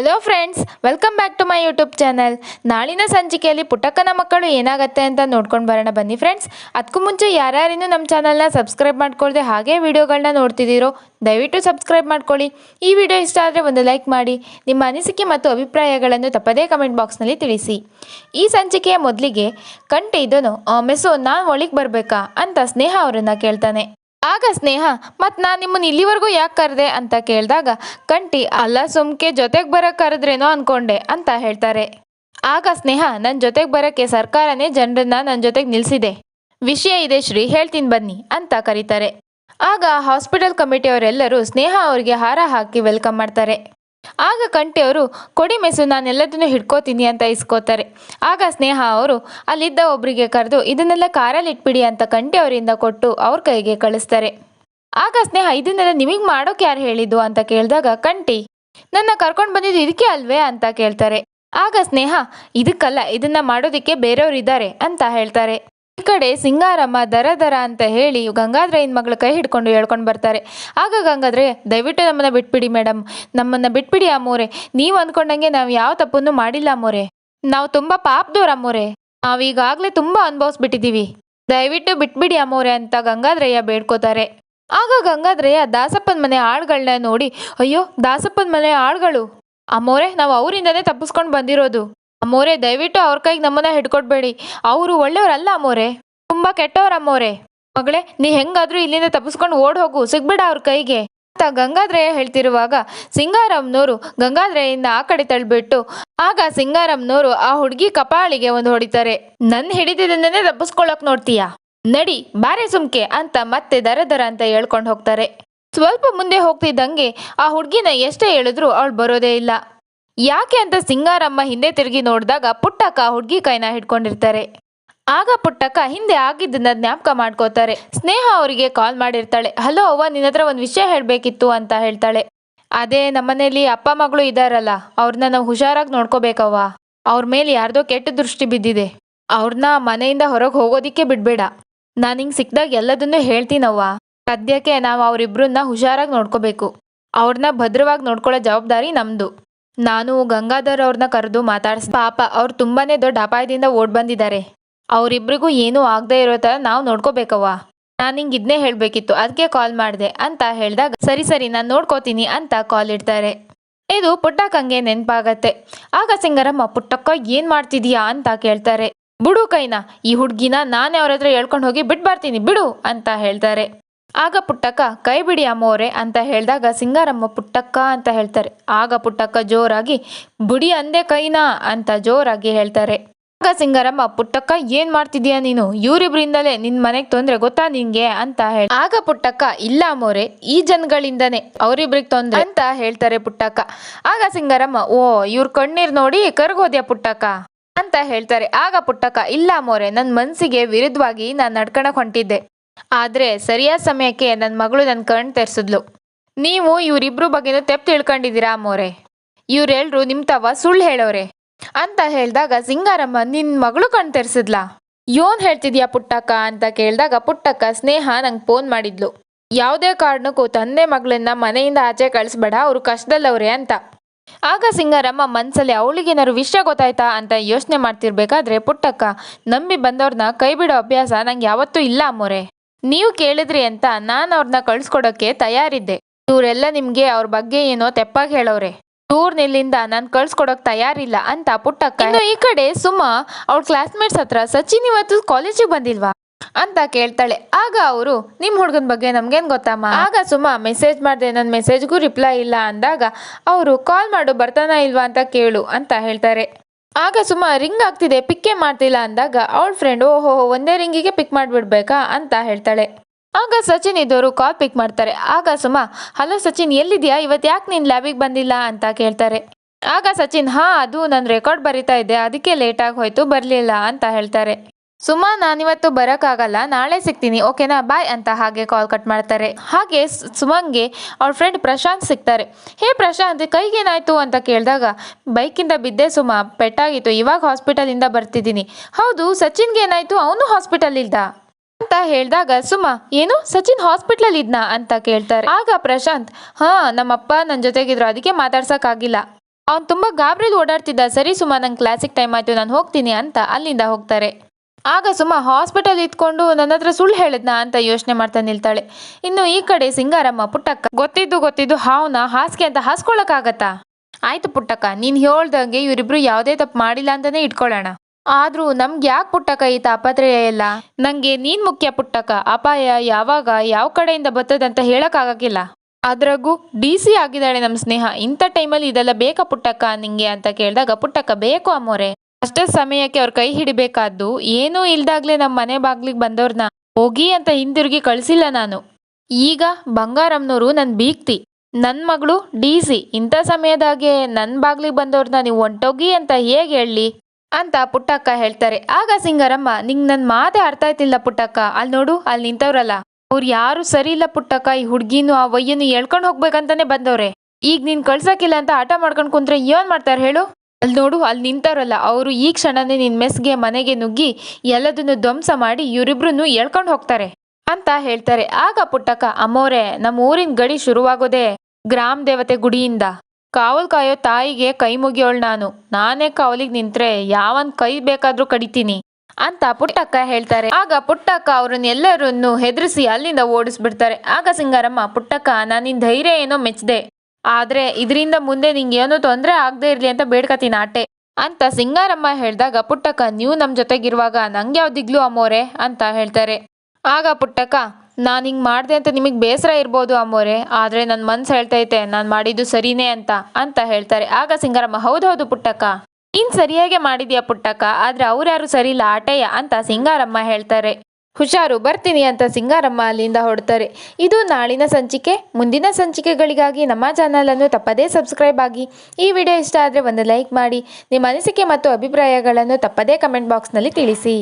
Hello friends welcome back to my YouTube channel ನಾಳಿನ ಸಂಚಿಕೆಯಲ್ಲಿ ಪುಟ್ಟಕ್ಕನ ಮಕ್ಕಳು ಏನಾಗುತ್ತೆ ಅಂತ ನೋಡ್ಕೊಂಡು ಬರೋಣ ಬನ್ನಿ ಫ್ರೆಂಡ್ಸ್ ಅದಕ್ಕೂ ಮುಂಚೆ ಯಾರ್ಯಾರಿನೂ ನಮ್ಮ ಚಾನಲ್ನ ಸಬ್ಸ್ಕ್ರೈಬ್ ಮಾಡ್ಕೊಳ್ದೆ ಹಾಗೆ ವಿಡಿಯೋಗಳನ್ನ ನೋಡ್ತಿದ್ದೀರೋ, ದಯವಿಟ್ಟು ಸಬ್ಸ್ಕ್ರೈಬ್ ಮಾಡ್ಕೊಳ್ಳಿ. ಈ ವಿಡಿಯೋ ಇಷ್ಟ ಆದರೆ ಒಂದು ಲೈಕ್ ಮಾಡಿ, ನಿಮ್ಮ ಅನಿಸಿಕೆ ಮತ್ತು ಅಭಿಪ್ರಾಯಗಳನ್ನು ತಪ್ಪದೇ ಕಮೆಂಟ್ ಬಾಕ್ಸ್ನಲ್ಲಿ ತಿಳಿಸಿ. ಈ ಸಂಚಿಕೆಯ ಮೊದಲಿಗೆ ಕಂಟೆ ಇದನು? ಮೆಸ್ಸು ನಾನು ಒಳಗೆ ಬರಬೇಕಾ? ಅಂತ ಸ್ನೇಹ ಅವರನ್ನು ಕೇಳ್ತಾನೆ. ಆಗ ಸ್ನೇಹ, ಮತ್ ನಾನು ನಿಮ್ಮನ್ನ ಇಲ್ಲಿವರೆಗೂ ಯಾಕೆ ಕರೆದೆ? ಅಂತ ಕೇಳಿದಾಗ, ಕಂಟಿ, ಅಲ್ಲ ಸುಮ್ಕೆ ಜೊತೆಗೆ ಬರಕ್ ಕರೆದ್ರೇನೋ ಅನ್ಕೊಂಡೆ, ಅಂತ ಹೇಳ್ತಾರೆ. ಆಗ ಸ್ನೇಹ ನನ್ನ ಜೊತೆಗೆ ಬರಕ್ಕೆ ಸರ್ಕಾರನೇ ಜನರನ್ನ ನನ್ನ ಜೊತೆಗೆ ನಿಲ್ಸಿದೆ. ವಿಷಯ ಇದೆ ಶ್ರೀ, ಹೇಳ್ತೀನಿ ಬನ್ನಿ, ಅಂತ ಕರೀತಾರೆ. ಆಗ ಹಾಸ್ಪಿಟಲ್ ಕಮಿಟಿಯವರೆಲ್ಲರೂ ಸ್ನೇಹ ಅವರಿಗೆ ಹಾರ ಹಾಕಿ ವೆಲ್ಕಮ್ ಮಾಡ್ತಾರೆ. ಆಗ ಕಂಟಿ ಅವರು ಕೊಡಿ ಮೆಸು ನಾನೆಲ್ಲದನ್ನು ಹಿಡ್ಕೋತೀನಿ ಅಂತ ಇಸ್ಕೋತಾರೆ. ಆಗ ಸ್ನೇಹ ಅವರು, ಅಲ್ಲಿದ್ದ ಒಬ್ಬರಿಗೆ ಕರೆದು, ಇದನ್ನೆಲ್ಲ ಕಾರಲ್ಲಿ ಇಟ್ಬಿಡಿ ಅಂತ ಕಂಠಿ ಅವರಿಂದ ಕೊಟ್ಟು ಅವ್ರ ಕೈಗೆ ಕಳಿಸ್ತಾರೆ. ಆಗ ಸ್ನೇಹ, ಇದನ್ನೆಲ್ಲ ನಿಮಗೆ ಮಾಡೋಕೆ ಯಾರು ಹೇಳಿದ್ದು? ಅಂತ ಕೇಳಿದಾಗ ಕಂಠಿ, ನನ್ನ ಕರ್ಕೊಂಡು ಬಂದಿದ್ದು ಇದಕ್ಕೆ ಅಲ್ವೇ? ಅಂತ ಕೇಳ್ತಾರೆ. ಆಗ ಸ್ನೇಹ, ಇದಕ್ಕಲ್ಲ, ಇದನ್ನ ಮಾಡೋದಕ್ಕೆ ಬೇರೆಯವ್ರು ಇದ್ದಾರೆ ಅಂತ ಹೇಳ್ತಾರೆ. ಕಡೆ ಸಿಂಗಾರಮ್ಮ ದರ ದರ ಅಂತ ಹೇಳಿ ಗಂಗಾದ್ರಯ್ಯನ ಮಗಳ ಕೈ ಹಿಡ್ಕೊಂಡು ಹೇಳ್ಕೊಂಡು ಬರ್ತಾರೆ. ಆಗ ಗಂಗಾದ್ರೆ ದಯವಿಟ್ಟು ನಮ್ಮನ್ನ ಬಿಟ್ಬಿಡಿ ಮೇಡಮ್ ನಮ್ಮನ್ನ ಬಿಟ್ಬಿಡಿ ಅಮ್ಮೋರೆ. ನೀವು ಅನ್ಕೊಂಡಂಗೆ ನಾವು ಯಾವ ತಪ್ಪನ್ನು ಮಾಡಿಲ್ಲ ಅಮ್ಮೋರೆ. ನಾವು ತುಂಬಾ ಪಾಪದವ್ರು ಅಮ್ಮೋರೆ. ನಾವೀಗಾಗಲೇ ತುಂಬಾ ಅನುಭವಿಸ್ಬಿಟ್ಟಿದೀವಿ. ದಯವಿಟ್ಟು ಬಿಟ್ಬಿಡಿ ಅಮ್ಮೋರೆ ಅಂತ ಗಂಗಾಧ್ರಯ್ಯ ಬೇಡ್ಕೋತಾರೆ. ಆಗ ಗಂಗಾಧ್ರಯ್ಯ ದಾಸಪ್ಪನ ಮನೆ ಆಳುಗಳನ್ನ ನೋಡಿ, ಅಯ್ಯೋ, ದಾಸಪ್ಪನ ಮನೆ ಆಳುಗಳು. ಅಮ್ಮೋರೆ, ನಾವು ಅವರಿಂದನೇ ತಪ್ಪಿಸ್ಕೊಂಡು ಬಂದಿರೋದು. ಅಮ್ಮೋರೆ ದಯವಿಟ್ಟು ಅವ್ರ ಕೈಗೆ ನಮ್ಮನ್ನ ಹಿಡ್ಕೊಡ್ಬೇಡಿ. ಅವರು ಒಳ್ಳೆಯವರಲ್ಲ ಅಮ್ಮೋರೆ ತುಂಬಾ ಕೆಟ್ಟವ್ರ ಅಮ್ಮೋರೆ ಮಗಳೇ, ನೀ ಹೆಂಗಾದ್ರೂ ಇಲ್ಲಿಂದ ತಪ್ಪಿಸ್ಕೊಂಡು ಓಡ್ ಹೋಗು ಸಿಗ್ಬೇಡ ಅವ್ರ ಕೈಗೆ. ಅಂತ ಗಂಗಾದ್ರಯ್ಯ ಹೇಳ್ತಿರುವಾಗ ಸಿಂಗಾರಮ್ನವರು ಗಂಗಾದ್ರಯ್ಯಿಂದ ಆ ಕಡೆ ತಳ್ಬಿಟ್ಟು, ಆಗ ಸಿಂಗಾರಮ್ನವರು ಆ ಹುಡುಗಿ ಕಪಾಳಿಗೆ ಒಂದು ಹೊಡಿತಾರೆ. ನನ್ ಹಿಡಿದಿದ್ದನ್ನೇ ತಪ್ಪಿಸ್ಕೊಳಕ್ ನೋಡ್ತೀಯಾ? ನಡಿ, ಬಾರೆ ಸುಮ್ಕೆ ಅಂತ ಮತ್ತೆ ದರ ದರ ಅಂತ ಹೇಳ್ಕೊಂಡು ಹೋಗ್ತಾರೆ. ಸ್ವಲ್ಪ ಮುಂದೆ ಹೋಗ್ತಿದ್ದಂಗೆ ಆ ಹುಡುಗಿನ ಎಷ್ಟೇ ಹೇಳಿದ್ರು ಅವಳು ಬರೋದೇ ಇಲ್ಲ. ಯಾಕೆ ಅಂತ ಸಿಂಗಾರಮ್ಮ ಹಿಂದೆ ತಿರುಗಿ ನೋಡಿದಾಗ ಪುಟ್ಟಕ್ಕ ಹುಡುಗಿ ಕೈನ ಹಿಡ್ಕೊಂಡಿರ್ತಾರೆ. ಆಗ ಪುಟ್ಟಕ್ಕ ಹಿಂದೆ ಆಗಿದ್ದನ್ನ ಜ್ಞಾಪಕ ಮಾಡ್ಕೋತಾರೆ. ಸ್ನೇಹ ಅವರಿಗೆ ಕಾಲ್ ಮಾಡಿರ್ತಾಳೆ. ಹಲೋ ಅವ್ವ ನಿನ್ನ ಹತ್ರ ಒಂದು ವಿಷಯ ಹೇಳಬೇಕಿತ್ತು ಅಂತ ಹೇಳ್ತಾಳೆ. ಅದೇ, ನಮ್ಮನೇಲಿ ಅಪ್ಪ ಮಗಳು ಇದಾರಲ್ಲ ಅವ್ರನ್ನ ನಾವು ಹುಷಾರಾಗಿ ನೋಡ್ಕೋಬೇಕವ್ವ. ಅವ್ರ ಮೇಲೆ ಯಾರ್ದೋ ಕೆಟ್ಟ ದೃಷ್ಟಿ ಬಿದ್ದಿದೆ. ಅವ್ರನ್ನ ಮನೆಯಿಂದ ಹೊರಗೆ ಹೋಗೋದಿಕ್ಕೆ ಬಿಡ್ಬೇಡ. ನಾನು ಹಿಂಗೆ ಸಿಕ್ದಾಗ ಎಲ್ಲದನ್ನೂ ಹೇಳ್ತೀನವ್ವ. ಸದ್ಯಕ್ಕೆ ನಾವು ಅವರಿಬ್ರನ್ನ ಹುಷಾರಾಗಿ ನೋಡ್ಕೋಬೇಕು. ಅವ್ರನ್ನ ಭದ್ರವಾಗಿ ನೋಡ್ಕೊಳ್ಳೋ ಜವಾಬ್ದಾರಿ ನಮ್ದು. ನಾನು ಗಂಗಾಧರ್ ಅವ್ರನ್ನ ಕರೆದು ಮಾತಾಡ್ಸ್ ಪಾಪ, ಅವ್ರು ತುಂಬಾನೇ ದೊಡ್ಡ ಅಪಾಯದಿಂದ ಓಡ್ ಬಂದಿದ್ದಾರೆ. ಅವರಿಬ್ರಿಗೂ ಏನೂ ಆಗದೆ ಇರೋ ಥರ ನಾವು ನೋಡ್ಕೋಬೇಕವ್ವ. ನಾನು ಹಿಂಗೆ ಇದನ್ನೇ ಹೇಳಬೇಕಿತ್ತು ಅದಕ್ಕೆ ಕಾಲ್ ಮಾಡಿದೆ ಅಂತ ಹೇಳಿದಾಗ, ಸರಿ ಸರಿ, ನಾನು ನೋಡ್ಕೋತೀನಿ ಅಂತ ಕಾಲ್ ಇಡ್ತಾರೆ. ಇದು ಪುಟ್ಟಕ್ಕಂಗೆ ನೆನಪಾಗತ್ತೆ. ಆಗ ಸಿಂಗರಮ್ಮ, ಪುಟ್ಟಕ್ಕ, ಏನ್ ಮಾಡ್ತಿದೀಯಾ ಅಂತ ಕೇಳ್ತಾರೆ. ಬಿಡು ಕೈನಾ, ಈ ಹುಡ್ಗಿನ ನಾನೇ ಅವ್ರ ಹತ್ರ ಹೇಳ್ಕೊಂಡು ಹೋಗಿ ಬಿಟ್ಟು ಬರ್ತೀನಿ ಬಿಡು ಅಂತ ಹೇಳ್ತಾರೆ. ಆಗ ಪುಟ್ಟಕ್ಕ, ಕೈ ಬಿಡಿ ಅಮ್ಮೋರೆ ಅಂತ ಹೇಳಿದಾಗ, ಸಿಂಗಾರಮ್ಮ, ಪುಟ್ಟಕ್ಕ ಅಂತ ಹೇಳ್ತಾರೆ. ಆಗ ಪುಟ್ಟಕ್ಕ ಜೋರಾಗಿ, ಬುಡಿ ಅಂದೆ ಕೈನಾ ಅಂತ ಜೋರಾಗಿ ಹೇಳ್ತಾರೆ. ಆಗ ಸಿಂಗಾರಮ್ಮ, ಪುಟ್ಟಕ್ಕ, ಏನ್ ಮಾಡ್ತಿದ್ಯಾ ನೀನು? ಇವರಿಬ್ರಿಂದಲೇ ನಿನ್ ಮನೆಗ್ ತೊಂದ್ರೆ ಗೊತ್ತಾ ನಿಂಗೆ? ಅಂತ ಹೇಳಿ. ಆಗ ಪುಟ್ಟಕ್ಕ, ಇಲ್ಲ ಅಮ್ಮೋರೆ, ಈ ಜನಗಳಿಂದನೇ, ಅವ್ರಿಬ್ರಿಗೆ ತೊಂದ್ರೆ ಅಂತ ಹೇಳ್ತಾರೆ ಪುಟ್ಟಕ್ಕ. ಆಗ ಸಿಂಗಾರಮ್ಮ, ಓ, ಇವ್ರ ಕಣ್ಣೀರ್ ನೋಡಿ ಕರ್ಗೋದ್ಯಾ ಪುಟ್ಟಕ್ಕ? ಅಂತ ಹೇಳ್ತಾರೆ. ಆಗ ಪುಟ್ಟಕ್ಕ, ಇಲ್ಲ ಮೋರೆ ನನ್ನ ಮನ್ಸಿಗೆ ವಿರುದ್ಧವಾಗಿ ನಾನು ನಡ್ಕಣಕ್ ಹೊಂಟಿದ್ದೆ. ಆದ್ರೆ ಸರಿಯಾದ ಸಮಯಕ್ಕೆ ನನ್ನ ಮಗಳು ನನ್ನ ಕಣ್ಣು ತೆರೆಸಿದ್ಲು. ನೀವು ಇವ್ರಿಬ್ರು ಬಗ್ಗೆನೂ ತೆಪ್ ತಿಳ್ಕೊಂಡಿದ್ದೀರಾ ಮೋರೆ? ಇವರೆಲ್ಲರೂ ನಿಮ್ಮ ತವ ಸುಳ್ಳು ಹೇಳೋರೆ? ಅಂತ ಹೇಳಿದಾಗ ಸಿಂಗಾರಮ್ಮ ನಿನ್ನ ಮಗಳು ಕಣ್ ತೆರೆಸಿದ್ಲ? ಯೋನ್ ಹೇಳ್ತಿದ್ಯಾ ಪುಟ್ಟಕ್ಕ ಅಂತ ಕೇಳಿದಾಗ ಪುಟ್ಟಕ್ಕ ಸ್ನೇಹ ನಂಗೆ ಫೋನ್ ಮಾಡಿದ್ಲು. ಯಾವುದೇ ಕಾರಣಕ್ಕೂ ತಂದೆ ಮಗಳನ್ನ ಮನೆಯಿಂದ ಆಚೆ ಕಳಿಸ್ಬೇಡ, ಅವರು ಕಷ್ಟದಲ್ಲವ್ರೆ ಅಂತ. ಆಗ ಸಿಂಗಾರಮ್ಮ ಮನಸ್ಸಲ್ಲಿ ಅವಳಿಗೇನಾದ್ರು ವಿಷಯ ಗೊತ್ತಾಯ್ತಾ ಅಂತ ಯೋಚನೆ ಮಾಡ್ತಿರ್ಬೇಕಾದ್ರೆ ಪುಟ್ಟಕ್ಕ, ನಂಬಿ ಬಂದವ್ರನ್ನ ಕೈ ಬಿಡೋ ಅಭ್ಯಾಸ ನಂಗೆ ಯಾವತ್ತೂ ಇಲ್ಲ ಅಮ್ಮೋರೆ ನೀವು ಕೇಳಿದ್ರಿ ಅಂತ ನಾನು ಅವ್ರನ್ನ ಕಳ್ಸ್ಕೊಡೋಕೆ ತಯಾರಿದ್ದೆ. ಇವರೆಲ್ಲ ನಿಮ್ಗೆ ಅವ್ರ ಬಗ್ಗೆ ಏನೋ ತೆಪ್ಪಾಗಿ ಹೇಳೋರೆ ಟೂರ್ನಿಲ್ಲಿಂದ ನಾನು ಕಳ್ಸ್ಕೊಡೋಕ್ ತಯಾರಿಲ್ಲ ಅಂತ ಪುಟ್ಟಕ್ಕ ಇನ್ನು ಈ ಕಡೆ ಸುಮಾ ಅವ್ರ ಕ್ಲಾಸ್ಮೇಟ್ಸ್ ಹತ್ರ ಸಚಿನ್ ಇವತ್ತು ಕಾಲೇಜಿಗೆ ಬಂದಿಲ್ವಾ? ಅಂತ ಕೇಳ್ತಾಳೆ. ಆಗ ಅವರು, ನಿಮ್ ಹುಡುಗನ ಬಗ್ಗೆ ನಮ್ಗೇನ್ ಗೊತ್ತಮ್ಮ ಆಗ ಸುಮಾ, ಮೆಸೇಜ್ ಮಾಡ್ದೆ ನನ್ನ ಮೆಸೇಜ್ಗೂ ರಿಪ್ಲೈ ಇಲ್ಲ ಅಂದಾಗ ಅವರು ಕಾಲ್ ಮಾಡು ಬರ್ತಾನ ಇಲ್ವಾ ಅಂತ ಕೇಳು, ಅಂತ ಹೇಳ್ತಾರೆ. ಆಗ ಸುಮಾ ರಿಂಗ್ ಆಗ್ತಿದೆ ಪಿಕ್ಕೇ ಮಾಡ್ತಿಲ್ಲ ಅಂದಾಗ ಅವಳ ಫ್ರೆಂಡ್ ಓಹೋ, ಒಂದೇ ರಿಂಗಿಗೆ ಪಿಕ್ ಮಾಡಿಬಿಡ್ಬೇಕಾ ಅಂತ ಹೇಳ್ತಾಳೆ. ಆಗ ಸಚಿನ್ ಇದ್ದವರು ಕಾಲ್ ಪಿಕ್ ಮಾಡ್ತಾರೆ. ಆಗ ಸುಮಾ, ಹಲೋ ಸಚಿನ್ ಎಲ್ಲಿದ್ಯಾ ಇವತ್ತು ಯಾಕೆ ನೀನು ಲ್ಯಾಬಿಗೆ ಬಂದಿಲ್ಲ? ಅಂತ ಕೇಳ್ತಾರೆ. ಆಗ ಸಚಿನ್, ಹಾ, ಅದು ನಾನು ರೆಕಾರ್ಡ್ ಬರಿತಾ ಇದ್ದೆ ಅದಕ್ಕೆ ಲೇಟಾಗಿ ಹೋಯ್ತು, ಬರಲಿಲ್ಲ, ಅಂತ ಹೇಳ್ತಾರೆ. ಸುಮಾ, ನಾನಿವತ್ತು ಬರೋಕ್ಕಾಗಲ್ಲ. ನಾಳೆ ಸಿಗ್ತೀನಿ. ಓಕೆನಾ? ಬಾಯ್ ಅಂತ ಹಾಗೆ ಕಾಲ್ ಕಟ್ ಮಾಡ್ತಾರೆ. ಹಾಗೆ ಸುಮಂಗೆ ಅವ್ರ ಫ್ರೆಂಡ್ ಪ್ರಶಾಂತ್ ಸಿಗ್ತಾರೆ. ಹೇ ಪ್ರಶಾಂತ್ ಕೈಗೇನಾಯಿತು ಅಂತ ಕೇಳಿದಾಗ, ಬೈಕಿಂದ ಬಿದ್ದೆ ಸುಮಾ. ಪೆಟ್ಟಾಗಿತ್ತು. ಇವಾಗ ಹಾಸ್ಪಿಟಲಿಂದ ಬರ್ತಿದ್ದೀನಿ. ಹೌದು, ಸಚಿನ್ಗೆ ಏನಾಯ್ತು? ಅವನು ಹಾಸ್ಪಿಟಲ್ ಇಲ್ದ? ಅಂತ ಹೇಳಿದಾಗ, ಸುಮಾ, ಏನು? ಸಚಿನ್ ಹಾಸ್ಪಿಟ್ಲಲ್ ಇದ್ನಾ? ಅಂತ ಕೇಳ್ತಾರೆ. ಆಗ ಪ್ರಶಾಂತ್, ಹಾ, ನಮ್ಮಪ್ಪ ನನ್ನ ಜೊತೆಗಿದ್ರು. ಅದಕ್ಕೆ ಮಾತಾಡ್ಸೋಕ್ಕಾಗಿಲ್ಲ. ಅವ್ನು ತುಂಬ ಗಾಬರಿಲಿ ಓಡಾಡ್ತಿದ್ದ. ಸರಿ ಸುಮಾ, ನಂಗೆ ಕ್ಲಾಸಿಕ್ ಟೈಮ್ ಆಯಿತು. ನಾನು ಹೋಗ್ತೀನಿ ಅಂತ ಅಲ್ಲಿಂದ ಹೋಗ್ತಾರೆ. ಆಗ ಸುಮ್ಮ ಹಾಸ್ಪಿಟಲ್ ಇದ್ಕೊಂಡು ನನ್ನ ಹತ್ರ ಸುಳ್ಳು ಹೇಳಿದ್ನಾ ಅಂತ ಯೋಚನೆ ಮಾಡ್ತಾ ನಿಲ್ತಾಳೆ. ಇನ್ನು ಈ ಕಡೆ ಸಿಂಗಾರಮ್ಮ ಪುಟ್ಟಕ್ಕ ಗೊತ್ತಿದ್ದು ಗೊತ್ತಿದ್ದು ಹಾವ್ನ ಹಾಸಿಗೆ ಅಂತ ಹಾಸ್ಕೊಳಕ್ಕಾಗತ್ತಾ ಆಯ್ತು ಪುಟ್ಟಕ್ಕ, ನೀನ್ ಹೇಳ್ದಂಗೆ ಇವರಿಬ್ರು ಯಾವುದೇ ತಪ್ಪು ಮಾಡಿಲ್ಲ ಅಂತಾನೆ ಇಟ್ಕೊಳ್ಳೋಣ. ಆದ್ರೂ ನಮ್ಗೆ ಯಾಕೆ ಪುಟ್ಟಕ್ಕ ಈ ತಾಪತ್ರಯ ಎಲ್ಲ? ನಂಗೆ ನೀನ್ ಮುಖ್ಯ ಪುಟ್ಟಕ್ಕ, ಅಪಾಯ ಯಾವಾಗ ಯಾವ ಕಡೆಯಿಂದ ಬರ್ತದಂತ ಹೇಳಕ್ಕಾಗಕ್ಕಿಲ್ಲ. ಅದ್ರಾಗೂ ಡಿ ಸಿ ಆಗಿದ್ದಾಳೆ ನಮ್ಮ ಸ್ನೇಹ, ಇಂಥ ಟೈಮಲ್ಲಿ ಇದೆಲ್ಲ ಬೇಕಾ ಪುಟ್ಟಕ್ಕ ನಿಂಗೆ ಅಂತ ಕೇಳಿದಾಗ, ಪುಟ್ಟಕ್ಕ, ಬೇಕು ಅಮ್ಮೋರೆ. ಅಷ್ಟೇ ಸಮಯಕ್ಕೆ ಅವ್ರ ಕೈ ಹಿಡಿಬೇಕಾದ್ದು, ಏನೂ ಇಲ್ದಾಗ್ಲೇ ನಮ್ಮ ಮನೆ ಬಾಗ್ಲಿಗೆ ಬಂದವ್ರನ್ನ ಹೋಗಿ ಅಂತ ಹಿಂದಿರುಗಿ ಕಳಿಸಿಲ್ಲ ನಾನು. ಈಗ ಬಂಗಾರಮ್ನವರು ನನ್ನ ಬೀಕ್ತಿ ನನ್ನ ಮಗಳು ಡಿ ಸಿ. ಇಂಥ ಸಮಯದಾಗೆ ನನ್ನ ಬಾಗ್ಲಿಗೆ ಬಂದವ್ರನ್ನ ನೀವು ಒಂಟೋಗಿ ಅಂತ ಹೇಗೆ ಹೇಳಿ ಅಂತ ಪುಟ್ಟಕ್ಕ ಹೇಳ್ತಾರೆ. ಆಗ ಸಿಂಗರಮ್ಮ, ನಿಂಗೆ ನನ್ನ ಮಾತೇ ಅರ್ಥ ಆಯ್ತಿಲ್ಲ ಪುಟ್ಟಕ್ಕ. ಅಲ್ಲಿ ನೋಡು, ಅಲ್ಲಿ ನಿಂತವ್ರಲ್ಲ. ಅವ್ರು ಯಾರು ಸರಿ ಇಲ್ಲ ಪುಟ್ಟಕ್ಕ. ಈ ಹುಡುಗಿನೂ ಆ ವಯ್ಯನು ಎಳ್ಕೊಂಡು ಹೋಗ್ಬೇಕಂತಾನೆ ಬಂದವ್ರೆ. ಈಗ ನೀನು ಕಳ್ಸೋಕ್ಕಿಲ್ಲ ಅಂತ ಆಟ ಮಾಡ್ಕೊಂಡು ಕುಂತ್ರೆ ಏನ್ ಮಾಡ್ತಾರೆ ಹೇಳು? ಅಲ್ಲಿ ನೋಡು, ಅಲ್ಲಿ ನಿಂತಾರಲ್ಲ. ಅವರು ಈ ಕ್ಷಣನೇ ನಿನ್ ಮೆಸ್ಗೆ ಮನೆಗೆ ನುಗ್ಗಿ ಎಲ್ಲದನ್ನು ಧ್ವಂಸ ಮಾಡಿ ಇವರಿಬ್ರು ಎಳ್ಕೊಂಡು ಹೋಗ್ತಾರೆ ಅಂತ ಹೇಳ್ತಾರೆ. ಆಗ ಪುಟ್ಟಕ್ಕ, ಅಮ್ಮೋರೆ ನಮ್ಮ ಊರಿನ ಗಡಿ ಶುರುವಾಗೋದೆ ಗ್ರಾಮ ದೇವತೆ ಗುಡಿಯಿಂದ. ಕಾವಲ್ ಕಾಯೋ ತಾಯಿಗೆ ಕೈ ಮುಗಿಯೋಳ್ ನಾನು. ನಾನೇ ಕಾವಲಿಗೆ ನಿಂತ್ರೆ ಯಾವನ್ ಕೈ ಬೇಕಾದ್ರೂ ಕಡಿತೀನಿ ಅಂತ ಪುಟ್ಟಕ್ಕ ಹೇಳ್ತಾರೆ. ಆಗ ಪುಟ್ಟಕ್ಕ ಅವ್ರನ್ನೆಲ್ಲರನ್ನು ಹೆದರಿಸಿ ಅಲ್ಲಿಂದ ಓಡಿಸ್ಬಿಡ್ತಾರೆ. ಆಗ ಸಿಂಗಾರಮ್ಮ, ಪುಟ್ಟಕ್ಕ ನಾನಿನ್ ನಿನ್ ಧೈರ್ಯ ಏನೋ ಮೆಚ್ದೆ. ಆದ್ರೆ ಇದರಿಂದ ಮುಂದೆ ನಿಂಗೆ ಏನೋ ತೊಂದರೆ ಆಗದೆ ಇರ್ಲಿ ಅಂತ ಬೇಡ್ಕತೀನಿ ಆಟೆ ಅಂತ ಸಿಂಗಾರಮ್ಮ ಹೇಳಿದಾಗ, ಪುಟ್ಟಕ್ಕ, ನೀವು ನಮ್ಮ ಜೊತೆಗಿರುವಾಗ ನಂಗೆ ಯಾವ ದಿಗ್ಲು ಅಮ್ಮೋರೆ ಅಂತ ಹೇಳ್ತಾರೆ. ಆಗ ಪುಟ್ಟಕ್ಕ, ನಾನು ಹಿಂಗೆ ಮಾಡಿದೆ ಅಂತ ನಿಮಗೆ ಬೇಸರ ಇರ್ಬೋದು ಅಮ್ಮೋರೆ ಆದರೆ ನನ್ನ ಮನ್ಸು ಹೇಳ್ತೈತೆ, ನಾನು ಮಾಡಿದ್ದು ಸರಿನೇ ಅಂತ ಅಂತ ಹೇಳ್ತಾರೆ. ಆಗ ಸಿಂಗಾರಮ್ಮ ಹೌದೌದು ಪುಟ್ಟಕ್ಕ. ನೀನು ಸರಿಯಾಗೆ ಮಾಡಿದ್ಯಾ ಪುಟ್ಟಕ್ಕ, ಆದ್ರೆ ಅವ್ರ್ಯಾರು ಸರಿ ಇಲ್ಲ ಆಟೆಯ ಅಂತ ಸಿಂಗಾರಮ್ಮ ಹೇಳ್ತಾರೆ. ಹುಷಾರು, ಬರ್ತೀನಿ ಅಂತ ಸಿಂಗಾರಮ್ಮ ಅಲ್ಲಿಂದ ಹೊಡ್ತಾರೆ ಇದು ನಾಳಿನ ಸಂಚಿಕೆ. ಮುಂದಿನ ಸಂಚಿಕೆಗಳಿಗಾಗಿ ನಮ್ಮ ಚಾನಲನ್ನು ತಪ್ಪದೇ ಸಬ್ಸ್ಕ್ರೈಬ್ ಆಗಿ. ಈ ವಿಡಿಯೋ ಇಷ್ಟ ಆದರೆ ಒಂದು ಲೈಕ್ ಮಾಡಿ. ನಿಮ್ಮ ಅನಿಸಿಕೆ ಮತ್ತು ಅಭಿಪ್ರಾಯಗಳನ್ನು ತಪ್ಪದೇ ಕಮೆಂಟ್ ಬಾಕ್ಸ್ನಲ್ಲಿ ತಿಳಿಸಿ.